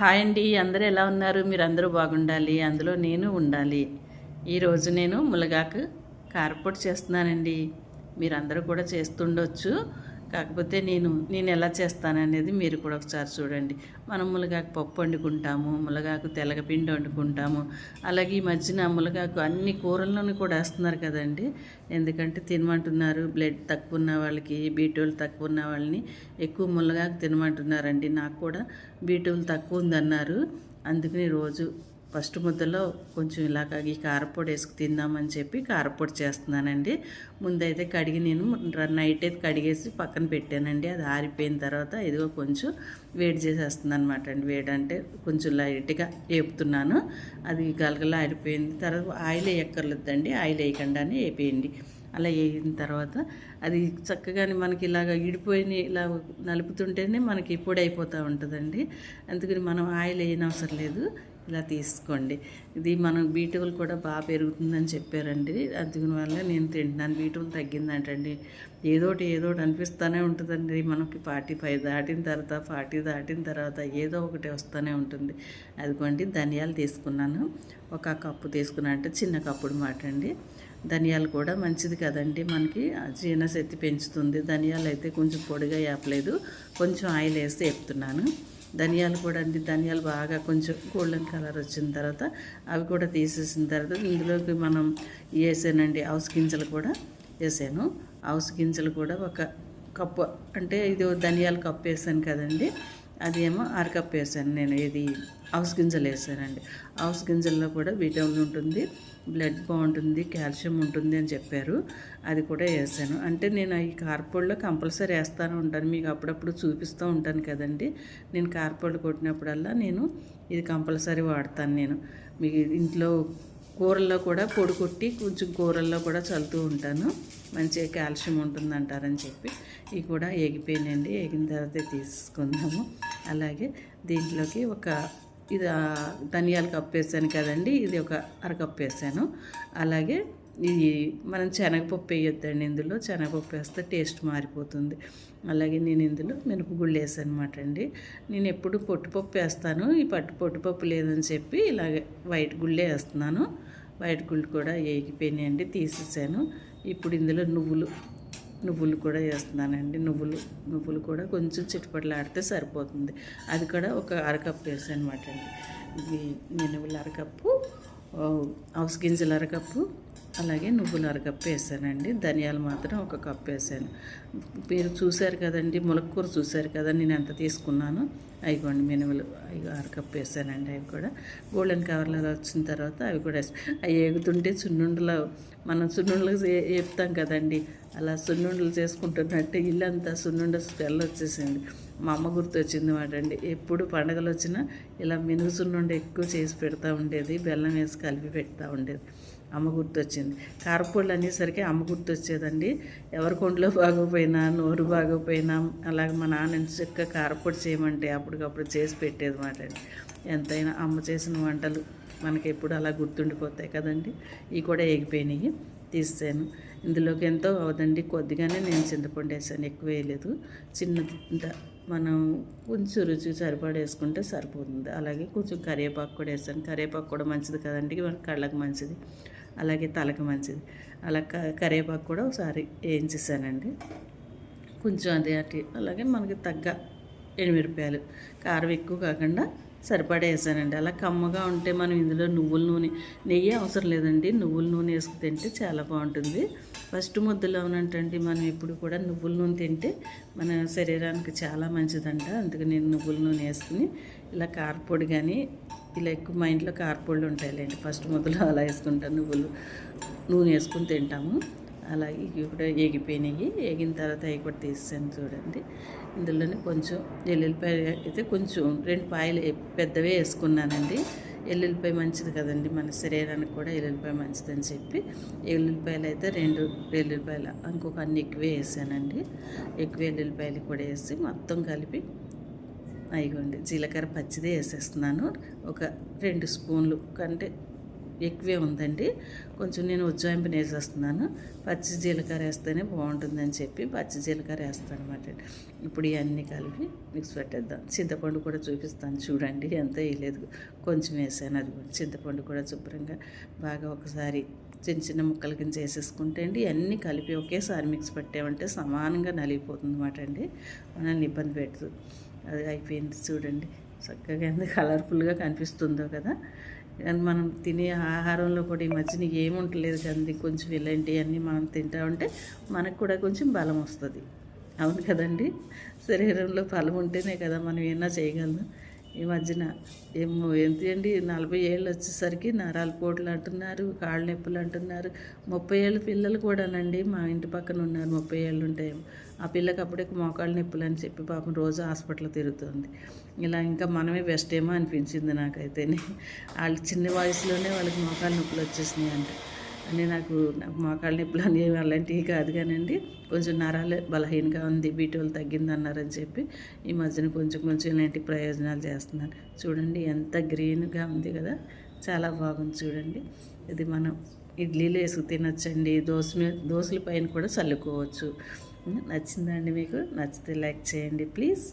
Hi అండి అందరూ ఎలా ఉన్నారు? మీరు అందరూ బాగుండాలి అందులో నేను ఉండాలి. ఈరోజు నేను ములగాకు కారపొడి చేస్తున్నానండి. మీరందరూ కూడా చేస్తుండొచ్చు. కాకపోతే నేను నేను ఎలా చేస్తాననేది మీరు కూడా ఒకసారి చూడండి. మనం ములగాకు పప్పు వండుకుంటాము ములగాకు తెలగపిండి వండుకుంటాము. అలాగే ఈ మధ్యన ములగాకు అన్ని కూరల్లోనూ కూడా వేస్తున్నారు కదండి. ఎందుకంటే తినమంటున్నారు బ్లడ్ తక్కువ ఉన్న వాళ్ళకి బీటోలు తక్కువ ఉన్న వాళ్ళని ఎక్కువ ములగాకు తినమంటున్నారండి. నాకు కూడా బీటోలు తక్కువ ఉందన్నారు. అందుకని రోజు ఫస్ట్ ముద్దలో కొంచెం ఇలాగ ఈ కారపొడి వేసుకు తిందామని చెప్పి కారపొడి చేస్తున్నానండి. ముందైతే కడిగి నేను నైట్ అయితే కడిగేసి పక్కన పెట్టానండి. అది ఆరిపోయిన తర్వాత ఇదిగో కొంచెం వేడి చేసేస్తుంది అనమాట అండి. వేడి అంటే కొంచెం లైట్గా వేపుతున్నాను అది గలగల ఆరిపోయింది. తర్వాత ఆయిల్ వేయక్కర్లేదండి. ఆయిల్ వేయకుండానే వేపేయండి. అలా వేయిన తర్వాత అది చక్కగానే మనకి ఇలాగ ఇడిపోయిన ఇలా నలుపుతుంటేనే మనకి పొడి అయిపోతూ ఉంటుందండి. అందుకని మనం ఆయిల్ వేయనవసరం లేదు. ఇలా తీసుకోండి. ఇది మనం బీటువల్ కూడా బాగా పెరుగుతుందని చెప్పారండి. అందుకని వల్ల నేను తింటున్నాను. బీటువల్ తగ్గిందంటండి. ఏదోటి ఏదోటి అనిపిస్తూనే ఉంటుందండి. మనకి ఫార్టీ ఫైవ్ దాటిన తర్వాత ఫార్టీ దాటిన తర్వాత ఏదో ఒకటి వస్తూనే ఉంటుంది. అదిగోండి ధనియాలు తీసుకున్నాను. ఒక కప్పు తీసుకున్నా అంటే చిన్న కప్పుడు మాట అండి. ధనియాలు కూడా మంచిది కదండి. మనకి జీర్ణశక్తి పెంచుతుంది. ధనియాలు అయితే కొంచెం పొడిగా వేపలేదు కొంచెం ఆయిల్ వేసి వేపుతున్నాను ధనియాలు కూడా అండి. ధనియాలు బాగా కొంచెం గోల్డెన్ కలర్ వచ్చిన తర్వాత అవి కూడా తీసేసిన తర్వాత ఇందులోకి మనం వేసానండి హౌస్ గింజలు కూడా వేసాను. హౌస్ గింజలు కూడా ఒక కప్పు అంటే ఇది ధనియాల కప్పు వేసాను కదండి. అది ఏమో అరకప్పు వేసాను నేను ఇది హౌస్ గింజలు వేసానండి. హౌస్ గింజల్లో కూడా విటమిన్ ఉంటుంది బ్లడ్ బాగుంటుంది కాల్షియం ఉంటుంది అని చెప్పారు. అది కూడా వేసాను. అంటే నేను ఈ కార్పొడిలో కంపల్సరీ వేస్తాను ఉంటాను. మీకు అప్పుడప్పుడు చూపిస్తూ ఉంటాను కదండి. నేను కార్పొడి కొట్టినప్పుడల్లా నేను ఇది కంపల్సరీ వాడతాను నేను. మీ ఇంట్లో కూరల్లో కూడా పొడి కొట్టి కొంచెం కూరల్లో కూడా చల్లుతూ ఉంటాను. మంచిగా కాల్షియం ఉంటుంది అంటారని చెప్పి. ఇవి కూడా ఎగిపోయినండి ఎగిన తర్వాత తీసుకుందాము. అలాగే దీంట్లోకి ఒక ఇది ధనియాల ధనియాలు కప్పు వేసాను కదండి. ఇది ఒక అరకప్పు వేసాను. అలాగే ఇది మనం శనగపప్పు వేయొద్దండి ఇందులో. శనగపప్పు వేస్తే టేస్ట్ మారిపోతుంది. అలాగే నేను ఇందులో మినపగుళ్ళు వేసాను అనమాట అండి. నేను ఎప్పుడు పొట్టుపప్పు వేస్తాను. ఈ పట్టు పొట్టుపప్పు లేదని చెప్పి ఇలాగే వైట్ గుళ్ళే వేస్తున్నాను. వైట్ గుళ్ళు కూడా వేగిపోయినాయండి తీసేసాను. ఇప్పుడు ఇందులో నువ్వులు నువ్వులు కూడా వేస్తున్నానండి నువ్వులు నువ్వులు కూడా కొంచెం చిట్టుపట్లాడితే సరిపోతుంది. అది కూడా ఒక అరకప్పు వేసాను అనమాట అండి. ఇది అరకప్పు ఆ, హౌస్ అరకప్పు అలాగే నువ్వులు అరకప్పు వేసానండి. ధనియాలు మాత్రం ఒక కప్పు వేసాను. మీరు చూశారు కదండి ములక్కూర చూశారు కదా నేను ఎంత తీసుకున్నాను? అయిగోండి మినుములు అవి అరకప్పు వేసానండి అవి కూడా. గోల్డెన్ కవర్లో వచ్చిన తర్వాత అవి కూడా అవి ఏగుతుంటే సున్నుండలో మనం సున్నుండలు చే- కదండి. అలా సున్నుండలు చేసుకుంటున్నట్టు ఇల్లంతా సున్నుండ స్మెల్ వచ్చేసింది. మా అమ్మ గుర్తు వచ్చింది మాట అండి. ఎప్పుడు పండగలు వచ్చినా ఇలా మినుగు సున్నుండ ఎక్కువ చేసి పెడతా ఉండేది బెల్లం వేసి కలిపి పెడతా ఉండేది. అమ్మ గుర్తు వచ్చింది అనేసరికి అమ్మ గుర్తు వచ్చేదండి ఎవరి కొండలో బాగోపోయినా నోరు బాగోపోయినా అలాగే మా నాన్న చక్కగా కారపొడి చేయమంటే అప్పటికప్పుడు చేసి పెట్టేది మాట అండి. ఎంతైనా అమ్మ చేసిన వంటలు మనకి ఎప్పుడు అలా గుర్తుండిపోతాయి కదండి. ఇవి కూడా ఎగిపోయినాయి తీసాను ఇందులోకి ఎంతో అవదండి. కొద్దిగానే నేను చింతపండు వేసాను. ఎక్కువ వేయలేదు. చిన్నది మనం కొంచెం రుచి సరిపడా వేసుకుంటే సరిపోతుంది. అలాగే కొంచెం కరివేపాకు కూడా వేసాను. కరివేపాకు కూడా మంచిది కదండి. మన కళ్ళకు మంచిది. అలాగే తలకి మంచిది. అలా క- కరివేపాకు కూడా ఒకసారి వేయించేసానండి. కొంచెం అదే అటు అలాగే మనకి తగ్గ ఎనిమిరపాయలు కారం ఎక్కువ కాకుండా సరిపడా వేసానండి. అలా కమ్మగా ఉంటే మనం ఇందులో నువ్వుల నూనె నెయ్యి అవసరం లేదండి. నువ్వుల నూనె వేసుకు తింటే చాలా బాగుంటుంది. ఫస్ట్ ముద్దలో ఉన్నట్టండి మనం ఎప్పుడు కూడా నువ్వుల నూనె తింటే మన శరీరానికి చాలా మంచిదంట. అందుకని నేను నువ్వుల నూనె వేసుకుని ఇలా కారపొడి కానీ ఇలా ఎక్కువ మా ఇంట్లో కారపొడులు ఉంటాయిలేండి. ఫస్ట్ మొదలు అలా వేసుకుంటాను నువ్వులు నూనె వేసుకుని తింటాము. అలాగే ఇవి కూడా ఏగిపోయినాయి. ఏగిన తర్వాత అవి కూడా తీసాను చూడండి. ఇందులోనే కొంచెం ఎల్లుల్లిపాయ అయితే కొంచెం రెండు పాయలు పెద్దవే వేసుకున్నానండి. ఎల్లుల్లిపాయ మంచిది కదండి. మన శరీరానికి కూడా ఎల్లుల్లిపాయ మంచిదని చెప్పి ఎల్లుల్లిపాయలు అయితే రెండు ఎల్లుల్లిపాయలు ఇంకొక అన్ని ఎక్కువే వేసానండి. ఎక్కువ ఎల్లుల్లిపాయలు కూడా వేసి మొత్తం కలిపి అయిగోండి జీలకర్ర పచ్చిదే వేసేస్తున్నాను. ఒక రెండు స్పూన్లు కంటే ఎక్కువే ఉందండి. కొంచెం నేను ఉజ్జాయింపుని వేసేస్తున్నాను పచ్చి జీలకర్ర వేస్తేనే బాగుంటుందని చెప్పి పచ్చి జీలకర్ర వేస్తాను అనమాట ఇప్పుడు ఇవన్నీ కలిపి మిక్స్ పెట్టేద్దాం. చింతపండు కూడా చూపిస్తాను. చూడండి ఎంత వేయలేదు. కొంచెం వేసాను. అది చింతపండు కూడా శుభ్రంగా బాగా ఒకసారి చిన్న చిన్న ముక్కల కింద చేసేసుకుంటే అండి అన్నీ కలిపి ఒకేసారి మిక్స్ పెట్టామంటే సమానంగా నలిగిపోతుంది అనమాట అండి. మనల్ని ఇబ్బంది పెడుతుంది అది అయిపోయింది చూడండి. చక్కగా ఎంత కలర్ఫుల్గా కనిపిస్తుందో కదా. కానీ మనం తినే ఆహారంలో కూడా ఈ మధ్యన ఏముంటలేదు కానీ కొంచెం ఇలాంటివన్నీ మనం తింటా ఉంటే మనకు కూడా కొంచెం బలం వస్తుంది. అవును కదండి? శరీరంలో బలం ఉంటేనే కదా మనం ఏమైనా చేయగలం. ఈ మధ్యన ఏమో ఏంటి అండి నలభై ఏళ్ళు వచ్చేసరికి నరాల పోట్లు అంటున్నారు కాళ్ళ నొప్పులు అంటున్నారు. ముప్పై ఏళ్ళ పిల్లలు కూడానండి మా ఇంటి పక్కన ఉన్నారు ముప్పై ఏళ్ళు ఉంటాయేమో ఆ పిల్లకి అప్పుడే మోకాళ్ళ నొప్పులు అని చెప్పి పాపం రోజు హాస్పిటల్ తిరుగుతుంది. ఇలా ఇంకా మనమే బెస్ట్ ఏమో అనిపించింది నాకైతే వాళ్ళు చిన్న వయసులోనే వాళ్ళకి మోకాళ్ళ నొప్పులు వచ్చేసినాయి అంటే అని నాకు నాకు మోకాళ్ళ నొప్పులు అనేవి అలాంటివి కాదు కానండి. కొంచెం నరాలు బలహీనంగా ఉంది బీటోలు తగ్గింది అన్నారని చెప్పి ఈ మధ్యన కొంచెం కొంచెం ఇలాంటి ప్రయోజనాలు చేస్తున్నారు. చూడండి ఎంత గ్రీన్గా ఉంది కదా చాలా బాగుంది చూడండి. ఇది మనం ఇడ్లీలు వేసుకు తినొచ్చండి దోశ మీద దోశల పైన కూడా చల్లుకోవచ్చు. నచ్చిందండి మీకు? నచ్చితే లైక్ చేయండి ప్లీజ్.